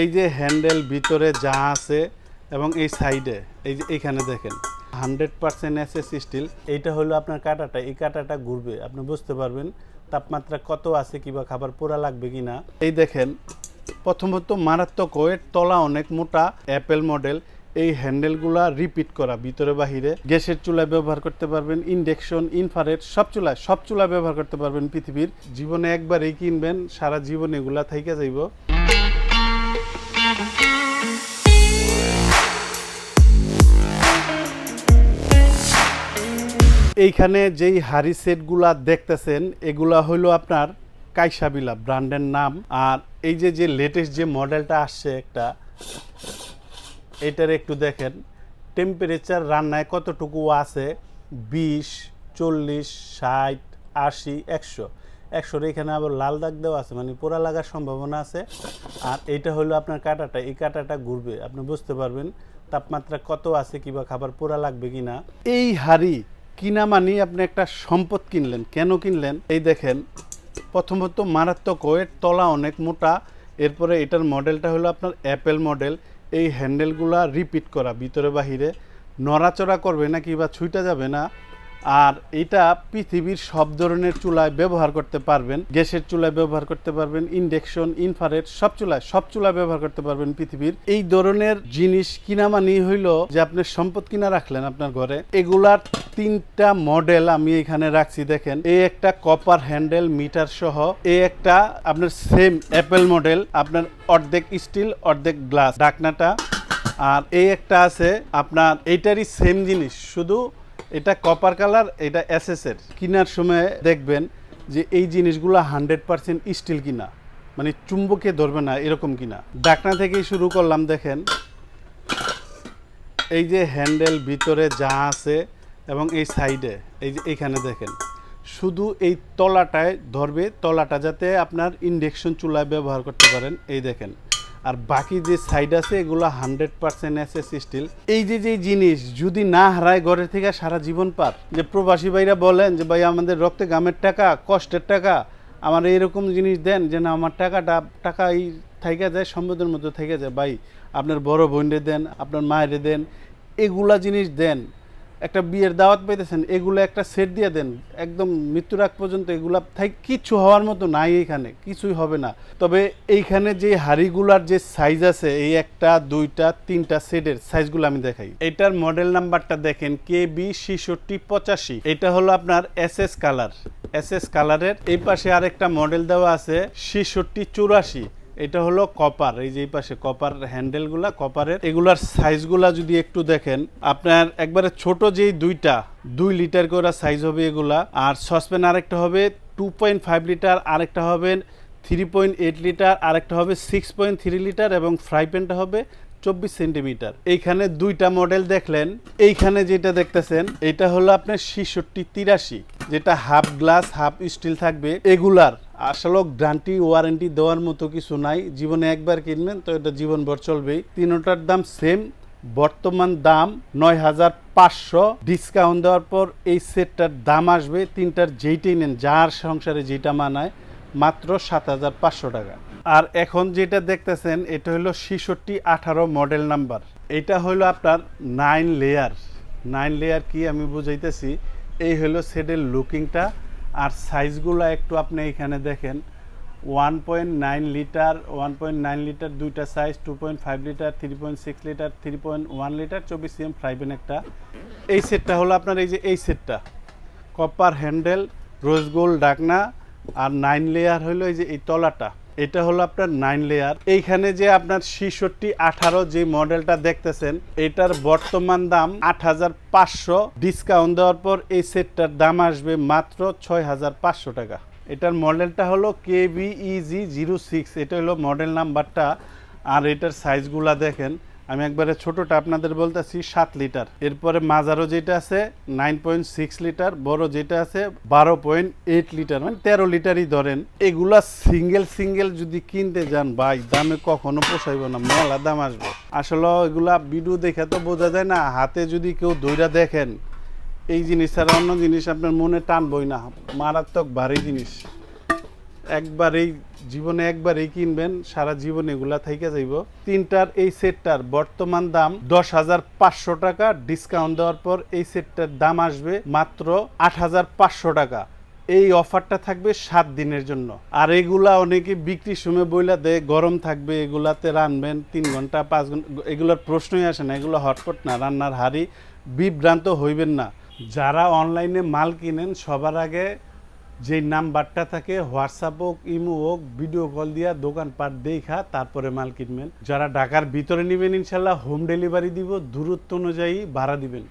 এই যে হ্যান্ডেল ভিতরে যা আছে এবং এই সাইডে, এই যে এখানে দেখেন, hundred percent S S steel এইটা হলো আপনার কাঁটাটা, এই কাঁটাটা ঘুরবে, আপনি বুঝতে পারবেন তাপমাত্রা কত আছে কিবা খাবার পোড়া লাগবে কি না। এই দেখেন, প্রথমত মারাত্মক ওয়েট, তলা অনেক মোটা অ্যাপেল মডেল এই হ্যান্ডেলগুলা রিপিট করা ভিতরে বাহিরে। গ্যাসের চুলা ব্যবহার করতে পারবেন, ইন্ডাকশন ইনফারেট সব চুলায়, সব চুলা ব্যবহার করতে পারবেন পৃথিবীর। জীবনে একবারই কিনবেন, সারা জীবন এগুলা থাইকে যাইব। এইখানে যেই হারি সেটগুলা দেখতেছেন, এগুলা হইল আপনার কাইসাবিলা ব্র্যান্ডের নাম। আর এই যে যে লেটেস্ট যে মডেলটা আসছে একটা, এটার একটু দেখেন। টেম্পারেচার রান্নায় কতটুকু আছে? বিশ, চল্লিশ, ষাট, আশি, একশো। একশোর এখানে আবার লাল দাগ দেওয়া আছে মানে পোড়া লাগার সম্ভাবনা আছে। আর এটা হলো আপনার কাঁটাটা, এই কাঁটাটা ঘুরবে। আপনি বুঝতে পারবেন তাপমাত্রা কত আছে কিবা খাবার পোড়া লাগবে কিনা। এই হাড়ি কিনা মানি আপনি একটা সম্পদ কিনলেন। কেন কিনলেন? এই দেখেন, প্রথমত মারাত্মক ওয়েট, তলা অনেক মোটা, এরপরে এটার মডেলটা হলো আপনার অ্যাপেল মডেল এই হ্যান্ডেলগুলা রিপিট করা, ভিতরে বাহিরে। নড়াচড়া করবে না কিবা ছুইটা যাবে না আর এটা পৃথিবীর সব ধরনের চুলায় ব্যবহার করতে পারবেন। গ্যাসের চুলায় ব্যবহার করতে পারবেন, ইন্ডেকশন ইনফারেট সব চুলায় সব চুলায় ব্যবহার করতে পারবেন পৃথিবীর। এই ধরনের জিনিস কিনা মানি হইল যে আপনি সম্পদ কিনা রাখলেন আপনার ঘরে। এগুলার তিনটা মডেল আমি এখানে রাখছি, দেখেন। এই একটা কপার হ্যান্ডেল মিটার সহ। এই একটা আপনার সেম অ্যাপেল মডেল আপনার অর্ধেক স্টিল অর্ধেক গ্লাস ডাকনাটা আর এই একটা আছে আপনার এইটারই সেম জিনিস, শুধু এটা কপার কালার এটা এসএস এর। কেনার সময় দেখবেন যে এই জিনিসগুলো হান্ড্রেড পার্সেন্ট স্টিল কিনা। মানে চুম্বকে ধরবে না, এরকম কিনা। ডাকনা থেকেই শুরু করলাম, দেখেন। এই যে হ্যান্ডেল ভিতরে যা আছে এবং এই সাইডে এই যে এইখানে দেখেন। শুধু এই তলাটায় ধরবে, তলাটা যাতে আপনার ইন্ডাকশন চুলায় ব্যবহার করতে পারেন। এই দেখেন। আর বাকি যে সাইড আছে, এগুলো hundred percent S S steel এই যে যে জিনিস যদি না হারায় ঘরের থেকে সারা জীবন পার, যে প্রবাসী ভাইরা বলেন যে, ভাই, আমাদের রক্তে গামের টাকা, কষ্টের টাকা, আমার এইরকম জিনিস দেন যে, না, আমার টাকাটা টাকা এই থেকে যায়, সম্পদের মধ্যে থেকে যায়। ভাই, আপনার বড় বোনরে দেন, আপনার মায়েরে দেন, এগুলা জিনিস দেন। একটা বিয়ের দাওয়াত পাইতেছেন, এগুলো একটা সেট দিয়ে দেন। একদম মৃত্যুর আগ পর্যন্ত এগুলা থাই কিচ্ছু হওয়ার মতো নাই এখানে, কিছুই হবে না। তবে এইখানে যে হাড়িগুলার যে সাইজ আছে, এই একটা, দুইটা, তিনটা সেটের সাইজগুলো আমি দেখাই। এটার মডেল নাম্বারটা দেখেন কে বি ছিষট্টি পঁচাশি। এটা হলো আপনার S S colour S S কালারের এই পাশে আরেকটা মডেল দেওয়া আছে, ছিষট্টি চুরাশি। এটা হলো কপার এই যে পাশে কপার হ্যান্ডেলগুলা কপারের এগুলার সাইজগুলা যদি একটু দেখেন, আপনার একবারে ছোট যেই দুইটা, দুই লিটার করে সাইজ হবে এগুলা, আর সসপ্যান আরেকটা হবে টু পয়েন্ট ফাইভ লিটার আরেকটা হবে থ্রি পয়েন্ট এইট লিটার আরেকটা হবে সিক্স পয়েন্ট থ্রি লিটার এবং ফ্রাই প্যানটা হবে চব্বিশ সেন্টিমিটার এইখানে দুইটা মডেল দেখলেন, এইখানে যেটা দেখতেছেন, এটা হলো আপনার ছিষট্টি তিরাশি, যেটা হাফ গ্লাস হাফ স্টিল থাকবে, এগুলার আসলে গ্যারান্টি ওয়ারেন্টি দেওয়ার মতো কিছু নাই। জীবনে একবার কিনবেন, তো এটা জীবনভর চলবেই। তিনোটার দাম সেম বর্তমান দাম নয় হাজার পাঁচশো। ডিসকাউন্ট দেওয়ার পর এই সেটটার দাম আসবে, তিনটার যেইটাই নেন, যার সংসারে যেটা মানায়, মাত্র সাত হাজার পাঁচশো টাকা। আর এখন যেটা দেখতেছেন, এটা হলো ছিষট্টি আঠারো মডেল নাম্বার এটা হলো আপনার নাইন লেয়ার নাইন লেয়ার কি আমি বুঝাইতেছি, এই হলো সেটের লুকিংটা আর সাইজগুলো একটু আপনি এখানে দেখেন। One point nine litre one point nine litre দুইটা size two point five litre three point six litre three point one litre চব্বিশ সিএম ফ্রাইবেন একটা। এই সেটটা হলো আপনার এই যে এই সেটটা কপার হ্যান্ডেল রোজ গোল্ড ডাকনা, আর নাইন লেয়ার হলো এই যে এই তলাটা। এটা হলো আপনার নাইন লেয়ার এইখানে যে আপনার ছিষট্টি, আঠারো যে মডেলটা দেখতেছেন, এটার বর্তমান দাম আট হাজার পাঁচশো। ডিসকাউন্ট দেওয়ার পর এই সেটটার দাম আসবে মাত্র ছয় হাজার পাঁচশো টাকা। এটার মডেলটা হলো কে বিইজি জিরো সিক্স। এটা হলো মডেল নাম্বারটা আর এটার সাইজগুলা দেখেন। আমি একবারে ছোটটা আপনাদের বলতেছি সাত লিটার। এরপরে মাজারও যেটা আছে নাইন পয়েন্ট সিক্স লিটার, বড় যেটা আছে, বারো পয়েন্ট এইট লিটার মানে তেরো লিটারই ধরেন। এগুলা সিঙ্গেল সিঙ্গেল যদি কিনতে যান, ভাই, দামে কখনো পোষাইব না, মেলা দাম আসবে। আসলে এগুলা ভিডিও দেখে তো বোঝা যায় না, হাতে যদি কেউ দইরা দেখেন, এই জিনিস ছাড়া অন্য জিনিস আপনার মনে টানবই না। মারাত্মক ভারী জিনিস। একবারেই, জীবনে একবারেই কিনবেন, সারা জীবন এগুলা থেকে যাইব। তিনটার এই সেটটার বর্তমান দাম দশ হাজার পাঁচশো টাকা। ডিসকাউন্ট দেওয়ার পর এই সেটটার দাম আসবে মাত্র আট হাজার পাঁচশো টাকা। এই অফারটা থাকবে সাত দিনের জন্য। আর এগুলা অনেকে বিক্রির সময় বইলা দেয়, গরম থাকবে, এগুলাতে রানবেন, তিন ঘণ্টা, পাঁচ ঘণ্টা, এগুলোর প্রশ্নই আসে না, এগুলো হটপট না, রান্নার হাড়ি বিভ্রান্ত হইবেন না। যারা অনলাইনে মাল কিনেন, সবার আগে যে নাম্বারটা থাকে, হোয়াটসঅ্যাপ হোক, ইমো হোক, ভিডিও কল দিয়া দোকানপাট দেখা, তারপরে মাল। কিনবেন যারা ঢাকার ভিতরে নেবেন ইনশাল্লাহ, হোম ডেলিভারি দিব, দূরত্ব অনুযায়ী ভাড়া দিবেন।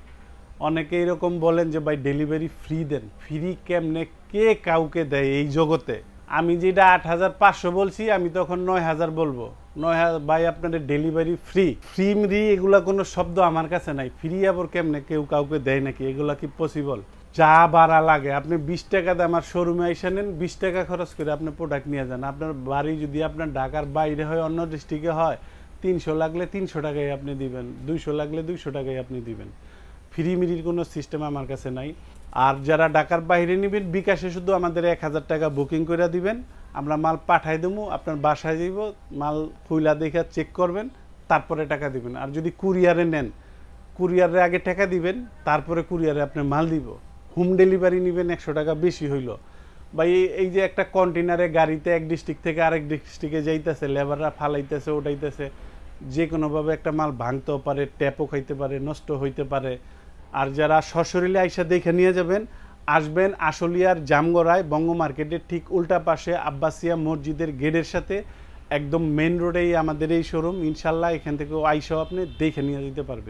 অনেকে এরকম বলেন যে, ভাই, ডেলিভারি ফ্রি দেন। ফ্রি কেমনে, কে কাউকে দেয় এই জগতে? আমি যেটা আট হাজার পাঁচশো বলছি, আমি তখন নয় হাজার বলব। নয় হাজার, ভাই, আপনাদের ডেলিভারি ফ্রি। ফ্রি মরি এগুলা কোনো শব্দ আমার কাছে নাই। ফ্রি আবার কেমনে, কেউ কাউকে দেয় নাকি? এগুলা কি পসিবল যা বাড়া লাগে। আপনি বিশ টাকা দিয়ে আমার শোরুমে এসে নেন, বিশ টাকা খরচ করে আপনি প্রোডাক্ট নিয়ে যান। আপনার বাড়ি যদি আপনার ঢাকার বাইরে হয়, অন্য ডিস্ট্রিক্টে হয়, তিনশো লাগলে তিনশো টাকাই আপনি দিবেন, দুইশো লাগলে দুইশো টাকাই আপনি দিবেন। ফ্রি মিরির কোনো সিস্টেম আমার কাছে নাই। আর যারা ঢাকার বাইরে নেবেন, বিকাশে শুধু আমাদের এক হাজার টাকা বুকিং করে দিবেন। আমরা মাল পাঠাই দেবো আপনার বাসায় দিব মাল খুইলা দেখে চেক করবেন, তারপরে টাকা দিবেন। আর যদি কুরিয়ারে নেন কুরিয়ারে আগে টাকা দিবেন, তারপরে কুরিয়ারে আপনার মাল দিব। হোম ডেলিভারি নেবেন একশো টাকা বেশি হইল। বা এই যে একটা কন্টেনারে গাড়িতে এক ডিস্ট্রিক্ট থেকে আরেক ডিস্ট্রিক্টে যাইতেছে, লেবাররা ফালাইতেছে ওটাইতেছে যে কোনোভাবে একটা মাল ভাঙতেও পারে, ট্যাপও খাইতে পারে, নষ্ট হইতে পারে। আর যারা সশরীরে আইসা দেখে নিয়ে যাবেন, আসবেন আশুলিয়ার জামগড়ায় বঙ্গ মার্কেটের ঠিক উল্টা পাশে আব্বাসিয়া মসজিদের গেটের সাথে, একদম মেন রোডেই আমাদের এই শোরুম। ইনশাল্লাহ এখান থেকেও আইসাও আপনি দেখে নিয়ে যেতে পারবেন।